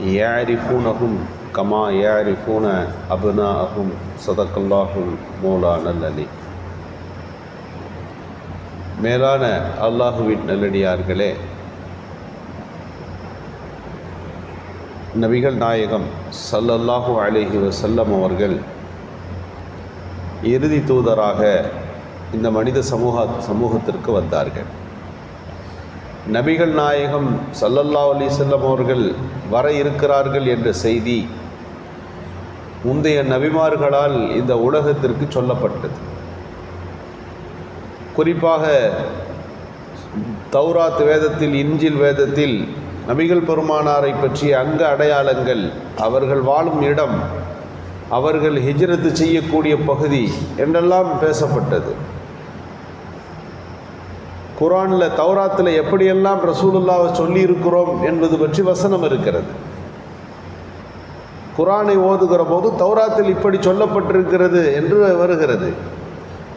யாரிஃபூனகும் comma யாரிஃபூன அபுனா அகும் சதக்கல்லாஹும் மூலா நல்லலி மேலான அல்லாஹுவின் நல்லடியார்களே நபிகள் நாயகம் சல்லல்லாஹு அலஹி வசல்லம் அவர்கள் இறுதி தூதராக இந்த மனித சமூக சமூகத்திற்கு வந்தார்கள். நபிகள் நாயகம் சல்லல்லா அலி செல்லம் அவர்கள் வர இருக்கிறார்கள் என்ற செய்தி முந்தைய நபிமார்களால் இந்த உலகத்திற்கு சொல்லப்பட்டது. குறிப்பாக தௌராத் வேதத்தில் இஞ்சில் வேதத்தில் நபிகள் பெருமானாரை பற்றிய அங்க அடையாளங்கள் அவர்கள் வாழும் இடம் அவர்கள் ஹிஜ்ரத்து செய்யக்கூடிய பகுதி என்றெல்லாம் பேசப்பட்டது. குரானில் தௌராத்தில் எப்படியெல்லாம் ரசூலுல்லாவை சொல்லியிருக்கிறோம் என்பது பற்றி வசனம் இருக்கிறது. குரானை ஓதுகிற போது தௌராத்தில் இப்படி சொல்லப்பட்டிருக்கிறது என்று வருகிறது.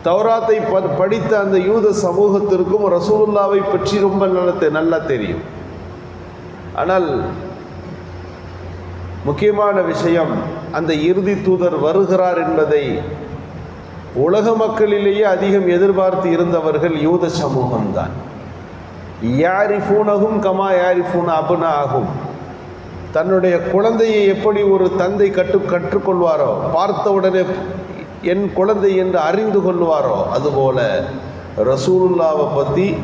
தௌராத்தை ப படித்த அந்த யூத சமூகத்திற்கும் ரசூலுல்லாவை பற்றி ரொம்ப நல்ல நல்லா தெரியும். ஆனால் முக்கியமான விஷயம் அந்த இறுதி தூதர் வருகிறார் என்பதை உலக மக்களிலேயே அதிகம் எதிர்பார்த்து இருந்தவர்கள் யூத சமூகம்தான். யாரிஃபூனகும் கமா யாரிஃபூன அபுனா ஆகும் தன்னுடைய குழந்தையை எப்படி ஒரு தந்தை கற்று கற்றுக்கொள்வாரோ பார்த்தவுடனே என் குழந்தை என்று அறிந்து கொள்வாரோ அதுபோல ரசூலுல்லாவை பற்றி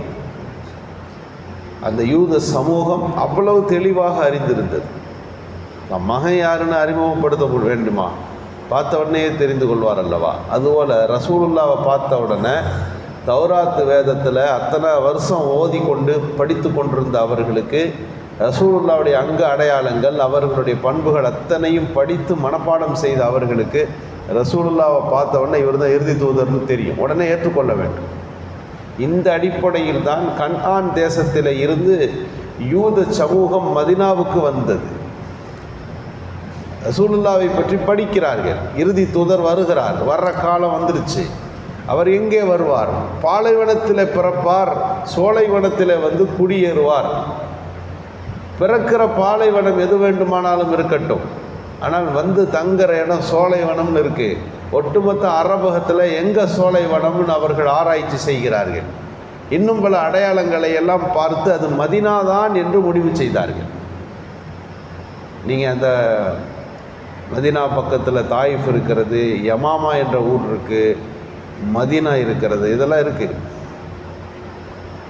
அந்த யூத சமூகம் அவ்வளவு தெளிவாக அறிந்திருந்தது. நம் மகன் யாருன்னு அறிமுகப்படுத்த வேண்டுமா? பார்த்த உடனே தெரிந்து கொள்வார் அல்லவா? அதுபோல் ரசூலுல்லாவை பார்த்த உடனே தௌராத்து வேதத்தில் அத்தனை வருஷம் ஓதி கொண்டு படித்து கொண்டிருந்த அவர்களுக்கு ரசூலுல்லாவுடைய அங்க அடையாளங்கள் அவர்களுடைய பண்புகள் அத்தனையும் படித்து மனப்பாடம் செய்த அவர்களுக்கு ரசூலுல்லாவை பார்த்த உடனே இவர் தான் இறுதி தூதர்னு தெரியும். உடனே ஏற்றுக்கொள்ள வேண்டும். இந்த அடிப்படையில் தான் கண்ஆன் தேசத்தில் இருந்து யூத சமூகம் மதினாவுக்கு வந்தது. ரசூலுல்லாவை பற்றி படிக்கிறார்கள். இறுதி தூதர் வருகிறார். வர்ற காலம் வந்துருச்சு. அவர் எங்கே வருவார்? பாலைவனத்தில் பிறப்பார். சோலைவனத்தில் வந்து குடியேறுவார். பிறக்கிற பாலைவனம் எது வேண்டுமானாலும் இருக்கட்டும். ஆனால் வந்து தங்குற இடம் சோலைவனம்னு இருக்குது ஒட்டுமொத்த அரபகத்தில் எங்கே சோலைவனம்னு அவர்கள் ஆராய்ச்சி செய்கிறார்கள். இன்னும் பல அடையாளங்களை எல்லாம் பார்த்து அது மதினாதான் என்று முடிவு செய்தார்கள். நீங்கள் அந்த மதினா பக்கத்தில் தாயிஃப் இருக்கிறது யமாமா என்ற ஊர் இருக்குது மதினா இருக்கிறது இதெல்லாம் இருக்குது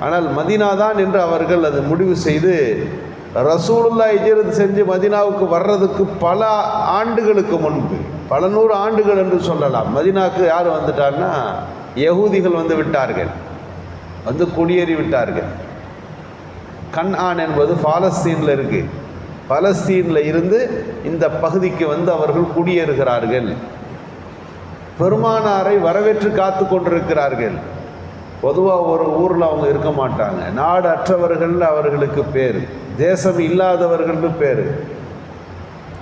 ஆனால் மதினா தான் என்று அவர்கள் அது முடிவு செய்து ரசூலுல்லா இஜரத் செஞ்சு மதினாவுக்கு வர்றதுக்கு பல ஆண்டுகளுக்கு முன்பு பல நூறு ஆண்டுகள் என்று சொல்லலாம். மதினாவுக்கு யார் வந்துட்டார்னா யகூதிகள் வந்து விட்டார்கள். வந்து குடியேறி விட்டார்கள் கண் ஆன் என்பது பாலஸ்தீனில் இருக்குது பலஸ்தீனில் இருந்து இந்த பகுதிக்கு வந்து அவர்கள் குடியேறுகிறார்கள். பெருமானாரை வரவேற்று காத்து கொண்டிருக்கிறார்கள். பொதுவாக ஒரு ஊரில் அவங்க இருக்க மாட்டாங்க. நாடு அற்றவர்கள் அவர்களுக்கு பேர். தேசம் இல்லாதவர்கள்னு பேர்.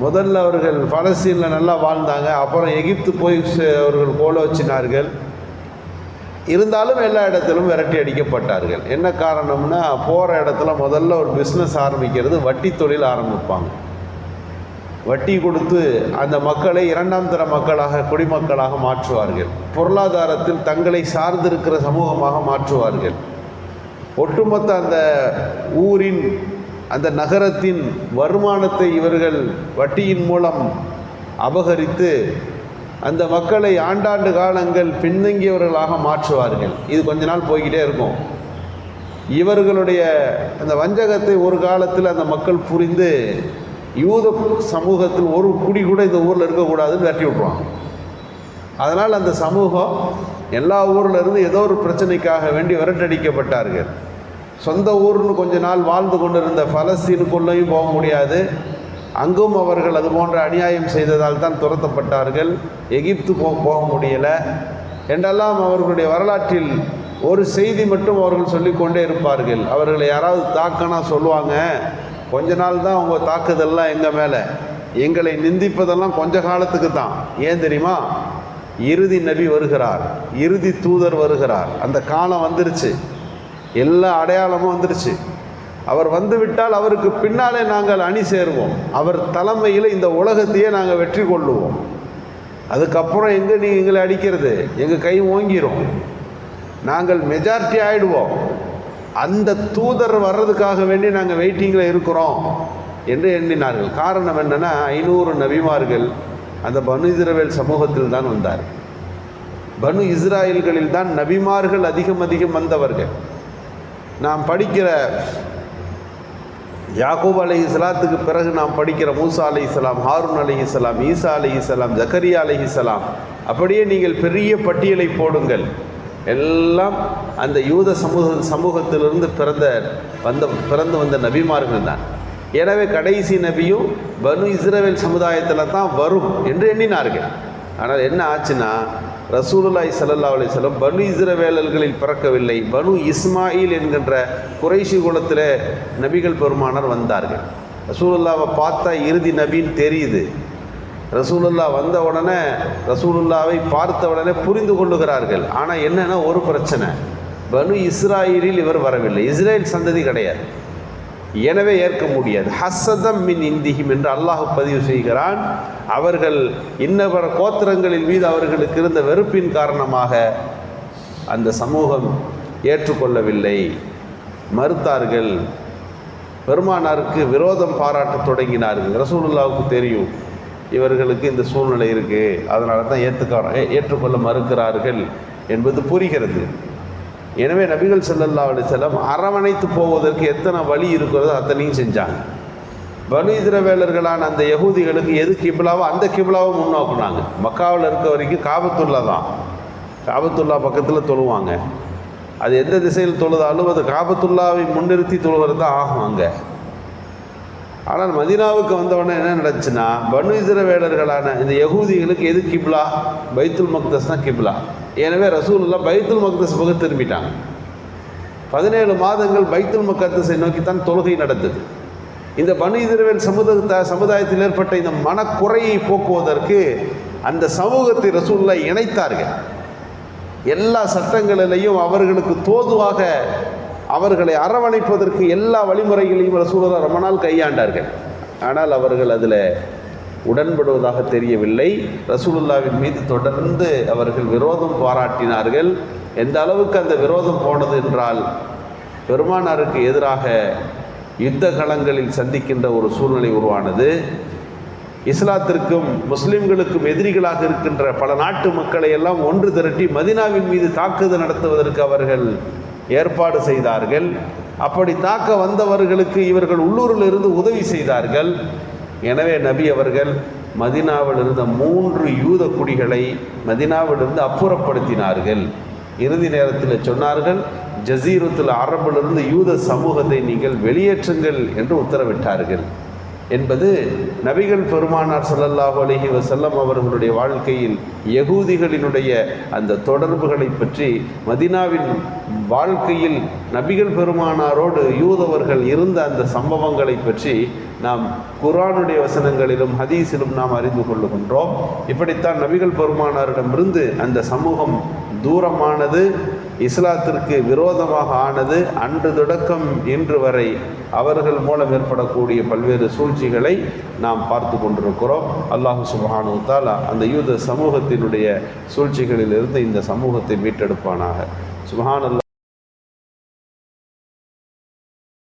முதல்ல அவர்கள் பலஸ்தீனில் நல்லா வாழ்ந்தாங்க. அப்புறம் எகிப்து போய் அவர்கள் கோல வச்சினார்கள். இருந்தாலும் எல்லா இடத்திலும் விரட்டி அடிக்கப்பட்டார்கள். என்ன காரணம்னா போகிற இடத்துல முதல்ல ஒரு பிஸ்னஸ் ஆரம்பிக்கிறது வட்டி தொழில் ஆரம்பிப்பாங்க. வட்டி கொடுத்து அந்த மக்களை இரண்டாம் தர மக்களாக குடிமக்களாக மாற்றுவார்கள். பொருளாதாரத்தில் தங்களை சார்ந்திருக்கிற சமூகமாக மாற்றுவார்கள். ஒட்டுமொத்த அந்த ஊரின் அந்த நகரத்தின் வருமானத்தை இவர்கள் வட்டியின் மூலம் அபகரித்து அந்த மக்களை ஆண்டாண்டு காலங்கள் பின்தங்கியவர்களாக மாற்றுவார்கள். இது கொஞ்ச நாள் போய்கிட்டே இருக்கும். இவர்களுடைய அந்த வஞ்சகத்தை ஒரு காலத்தில் அந்த மக்கள் புரிந்து யூத சமூகத்தில் ஒரு குடி கூட இந்த ஊரில் இருக்கக்கூடாதுன்னு விரட்டி விட்ருவாங்க அதனால் அந்த சமூகம் எல்லா ஊரில் இருந்து ஏதோ ஒரு பிரச்சனைக்காக வேண்டி விரட்டடிக்கப்பட்டார்கள். சொந்த ஊர்னு கொஞ்ச நாள் வாழ்ந்து கொண்டிருந்த பலஸ்தீனுக்குள்ளேயும் போக முடியாது. அங்கும் அவர்கள் அது போன்ற அநியாயம் செய்ததால் தான் துரத்தப்பட்டார்கள். எகிப்து போ போக முடியலை. என்றெல்லாம் அவர்களுடைய வரலாற்றில் ஒரு செய்தி மட்டும் அவர்கள் சொல்லிக்கொண்டே இருப்பார்கள். அவர்களை யாராவது தாக்கனா சொல்லுவாங்க கொஞ்ச நாள் தான் உங்கள் தாக்குதல்லாம் எங்கள் மேலே. எங்களை நிந்திப்பதெல்லாம் கொஞ்ச காலத்துக்கு தான். ஏன் தெரியுமா? இறுதி நபி வருகிறார். இறுதி தூதர் வருகிறார். அந்த காலம் வந்துருச்சு. எல்லா அடையாளமும் வந்துருச்சு. அவர் வந்துவிட்டால் அவருக்கு பின்னாலே நாங்கள் அணி சேருவோம். அவர் தலைமையில் இந்த உலகத்தையே நாங்கள் வெற்றி கொள்ளுவோம். அதுக்கப்புறம் எங்கே நீங்கள் எங்களை அடிக்கிறது? எங்கள் கை ஓங்கிரும். நாங்கள் மெஜாரிட்டி ஆகிடுவோம் அந்த தூதர் வர்றதுக்காக வேண்டி நாங்கள் வெயிட்டிங்கில் இருக்கிறோம் என்று எண்ணினார்கள். காரணம் என்னென்னா ஐநூறு நபிமார்கள் அந்த பனு இஸ்ரவேல் சமூகத்தில் தான் வந்தார். பனு இஸ்ராயல்களில் தான் நபிமார்கள் அதிகம் அதிகம் வந்தவர்கள். நாம் படிக்கிற யாக்கூப் அலி இஸ்லாத்துக்கு பிறகு நாம் படிக்கிற மூசா அலி இஸ்லாம் ஹாரூன் அலி இஸ்லாம் ஈசா அலி இஸ்லாம் ஜக்கரியா அலி இஸ்லாம் அப்படியே நீங்கள் பெரிய பட்டியலை போடுங்கள். எல்லாம் அந்த யூத சமூக சமூகத்திலிருந்து பிறந்த வந்த பிறந்து வந்த நபிமார்கள் தான். எனவே கடைசி நபியும் பனு இஸ்ரேல் சமுதாயத்தில் தான் வரும் என்று எண்ணினார்கள். ஆனால் என்ன ஆச்சுன்னா ரசூலுல்லாய் சல்லா அலிஸ்லம் பனு இஸ்ரவேலர்களில் பிறக்கவில்லை. பனு இஸ்மாயில் என்கின்ற குறைஷி குலத்தில் நபிகள் பெருமானார் வந்தார்கள். ரசூலுல்லாவை பார்த்தா இறுதி நபின்னு தெரியுது. ரசூலுல்லா வந்த உடனே ரசூலுல்லாவை பார்த்த உடனே புரிந்து கொள்ளுகிறார்கள். ஆனால் என்னென்னா ஒரு பிரச்சனை. பனு இஸ்ராயிலில் இவர் வரவில்லை. இஸ்ரேல் சந்ததி கிடையாது. எனவே ஏற்க முடியாது. ஹசதம் மின் இந்திஹிம் என்று அல்லாஹ் பதிவு செய்கிறான். அவர்கள் இன்னவர கோத்திரங்களின் மீது அவர்களுக்கு இருந்த வெறுப்பின் காரணமாக அந்த சமூகம் ஏற்றுக்கொள்ளவில்லை. மறுத்தார்கள். பெருமானாருக்கு விரோதம் பாராட்டத் தொடங்கினார்கள். ரசூலுல்லாவுக்கு தெரியும் இவர்களுக்கு இந்த சூழ்நிலை இருக்குது அதனால தான் ஏற்றுக்க ஏற்றுக்கொள்ள மறுக்கிறார்கள் என்பது புரிகிறது. எனவே நபிகள் ஸல்லல்லாஹு அலைஹி வஸல்லம் அரவணைத்து போவதற்கு எத்தனை வழி இருக்கிறதோ அத்தனையும் செஞ்சாங்க. பனு இதரவேலர்களான அந்த யகுதிகளுக்கு எது கிபிலாவோ அந்த கிபிலாவை முன்னோக்குனாங்க. மக்காவில் இருக்க வரைக்கும் காபத்துல்லா தான். காபத்துல்லா பக்கத்தில் தொழுவாங்க. அது எந்த திசையில் தொழுதாலும் அது காபத்துல்லாவை முன்னிறுத்தி தொழுவது தான் ஆகும் அங்கே. ஆனால் மதீனாவுக்கு வந்தவொடனே என்ன நடந்துச்சுன்னா பனு இஸ்ரவேலர்களான இந்த யகூதிகளுக்கு எது கிப்லா? பைத்துல் மக்தஸ் தான் கிப்லா. எனவே ரசூலுல்லா பைத்துல் மக்தஸ் பக்கம் திரும்பிட்டாங்க. பதினேழு மாதங்கள் பைத்துல் மக்தஸை நோக்கி தான் தொழுகை நடந்தது. இந்த பனு இஸ்ரவேல் சமுதாய சமுதாயத்தில் ஏற்பட்ட இந்த மனக்குறையை போக்குவதற்கு அந்த சமூகத்தை ரசூலில் இணைத்தார்கள். எல்லா சட்டங்களிலையும் அவர்களுக்கு தோதுவாக அவர்களை அரவணைப்பதற்கு எல்லா வழிமுறைகளையும் ரசூலர் ரொம்ப நாள் கையாண்டார்கள். ஆனால் அவர்கள் அதில் உடன்படுவதாக தெரியவில்லை. ரசூலுல்லாவின் மீது தொடர்ந்து அவர்கள் விரோதம் பாராட்டினார்கள். எந்த அளவுக்கு அந்த விரோதம் போனது என்றால் பெருமானாருக்கு எதிராக யுத்த களங்களில் சந்திக்கின்ற ஒரு சூழ்நிலை உருவானது. இஸ்லாத்திற்கும் முஸ்லிம்களுக்கும் எதிரிகளாக இருக்கின்ற பல நாட்டு மக்களை எல்லாம் ஒன்று திரட்டி மதினாவின் மீது தாக்குதல் நடத்துவதற்கு அவர்கள் ஏற்பாடு செய்தார்கள். அப்படி தாக்க வந்தவர்களுக்கு இவர்கள் உள்ளூரில் இருந்து உதவி செய்தார்கள். எனவே நபி அவர்கள் மதினாவில் இருந்த மூன்று யூத குடிகளை மதினாவிலிருந்து அப்புறப்படுத்தினார்கள். இறுதி நேரத்தில் சொன்னார்கள் ஜசீரத்தில் அரபிலிருந்து யூத சமூகத்தை நீங்கள் வெளியேற்றுங்கள் என்று உத்தரவிட்டார்கள். என்பது நபிகள் பெருமானார் சல்லல்லாஹு அலஹி வசல்லம் அவர்களுடைய வாழ்க்கையில் யகூதிகளினுடைய அந்த தொடர்புகளை பற்றி மதினாவின் வாழ்க்கையில் நபிகள் பெருமானாரோடு யூதவர்கள் இருந்த அந்த சம்பவங்களை பற்றி நாம் குரானுடைய வசனங்களிலும் ஹதீஸிலும் நாம் அறிந்து கொள்ளுகின்றோம். இப்படித்தான் நபிகள் பெருமானாரிடமிருந்து அந்த சமூகம் தூரமானது. இஸ்லாத்திற்கு விரோதமாக ஆனது அன்று தொடக்கம் இன்று வரை அவர்கள் மூலம் ஏற்படக்கூடிய பல்வேறு சூழ்ச்சிகளை நாம் பார்த்து கொண்டிருக்கிறோம். அல்லாஹு சுபஹானு தாலா அந்த யூத சமூகத்தினுடைய சூழ்ச்சிகளிலிருந்து இந்த சமூகத்தை மீட்டெடுப்பானாக. சுபஹான்